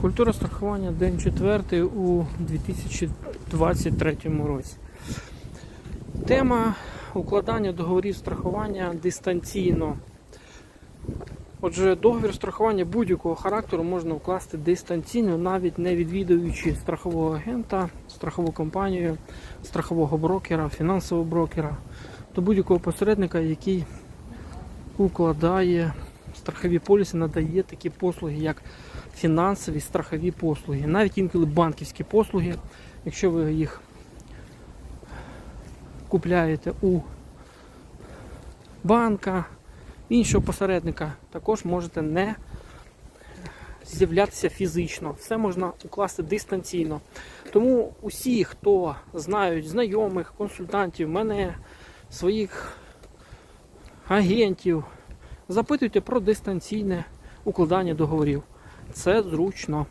Культура страхування день 4 у 2023 році. Тема укладання договорів страхування дистанційно. Отже, договір страхування будь-якого характеру можна укласти дистанційно, навіть не відвідуючи страхового агента, страхову компанію, страхового брокера, фінансового брокера, то будь-якого посередника, який укладає страхові поліси, надає такі послуги, як фінансові страхові послуги, навіть інколи банківські послуги, якщо ви їх купляєте у банка, іншого посередника, також можете не з'являтися фізично. Все можна укласти дистанційно. Тому усі, хто знають знайомих, консультантів, мене, своїх агентів, запитуйте про дистанційне укладання договорів. Це зручно.